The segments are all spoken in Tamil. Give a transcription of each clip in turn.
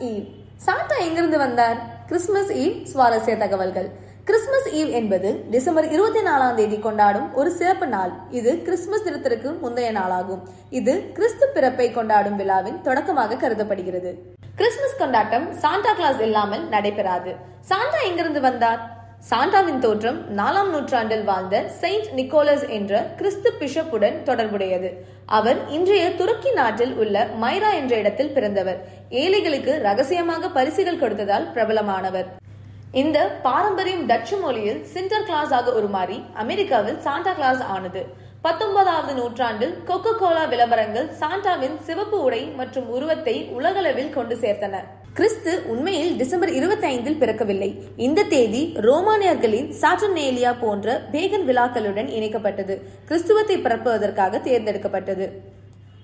ஈவ். சாண்டா எங்கிருந்து வந்தார்? கிறிஸ்துமஸ் ஈவ் சுவாரஸ்ய தகவல்கள். கிறிஸ்துமஸ் ஈவ் என்பது டிசம்பர் இருபத்தி நாலாம் தேதி கொண்டாடும் ஒரு சிறப்பு நாள். இது கிறிஸ்துமஸ் தினத்திற்கு முந்தைய நாளாகும். இது கிறிஸ்து பிறப்பை கொண்டாடும் விழாவின் தொடக்கமாக கருதப்படுகிறது. கிறிஸ்துமஸ் கொண்டாட்டம் சாண்டா கிளாஸ் இல்லாமல் நடைபெறாது. சாண்டா எங்கிருந்து வந்தார்? சாண்டாவின் தோற்றம் நாலாம் நூற்றாண்டில் வாழ்ந்த செயின்ட் நிக்கோலஸ் என்ற கிறிஸ்து பிஷப்புடன் தொடர்புடையது. அவர் இன்றைய துருக்கி நாட்டில் உள்ள மைரா என்ற இடத்தில் பிறந்தவர். ஏழைகளுக்கு ரகசியமாக பரிசுகள் கொடுத்ததால் பிரபலமானவர். இந்த பாரம்பரியம் டச்சு மொழியில் சிண்டர் கிளாஸ் ஆக உருமாறி அமெரிக்காவில் சாண்டா கிளாஸ் ஆனது. பத்தொன்பதாவது நூற்றாண்டில் கொக்கோ கோலா விளம்பரங்கள் சாண்டாவின் சிவப்பு உடை மற்றும் உருவத்தை உலகளவில் கொண்டு சேர்த்தன. கிறிஸ்து உண்மையில் டிசம்பர் இருபத்தி ஐந்தில் பிறக்கவில்லை. இந்த தேதி ரோமானியர்களின் சாட்டர்னேலியா போன்ற பேகன் விழாக்களுடன் இணைக்கப்பட்டது. கிறிஸ்துவத்தை பரப்புவதற்காக தேர்ந்தெடுக்கப்பட்டது.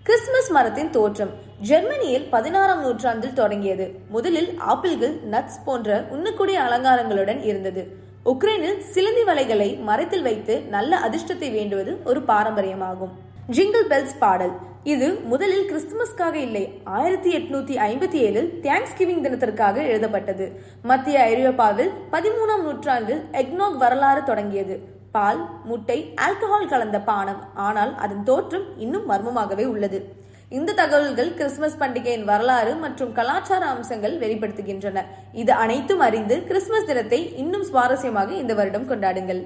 கிறிஸ்துமஸ் மரத்தின் தோற்றம் ஜெர்மனியில் பதினாறாம் நூற்றாண்டில் தொடங்கியது. முதலில் ஆப்பிள்கள் நட்ஸ் போன்ற உண்ணக்கூடிய அலங்காரங்களுடன் இருந்தது. உக்ரைனில் சிலந்தி வலைகளை மரத்தில் வைத்து நல்ல அதிர்ஷ்டத்தை வேண்டுவது ஒரு பாரம்பரியமாகும். ஜிங்கிள் பெல்ஸ் பாடல். இது முதலில் கிறிஸ்துமஸ்க்காக இல்லை. ஆயிரத்தி எட்நூத்தி ஐம்பத்தி ஏழில் தேங்க்ஸ் கிவிங் தினத்திற்காக எழுதப்பட்டது. மத்திய ஐரோப்பாவில் பதிமூணாம் நூற்றாண்டில் எக்னோக் வரலாறு தொடங்கியது. பால் முட்டை ஆல்கஹால் கலந்த பானம். ஆனால் அதன் தோற்றம் இன்னும் மர்மமாகவே உள்ளது. இந்த தகவல்கள் கிறிஸ்துமஸ் பண்டிகையின் வரலாறு மற்றும் கலாச்சார அம்சங்கள் வெளிப்படுத்துகின்றன. இது அனைத்தும் அறிந்து கிறிஸ்துமஸ் தினத்தை இன்னும் சுவாரஸ்யமாக இந்த வருடம் கொண்டாடுங்கள்.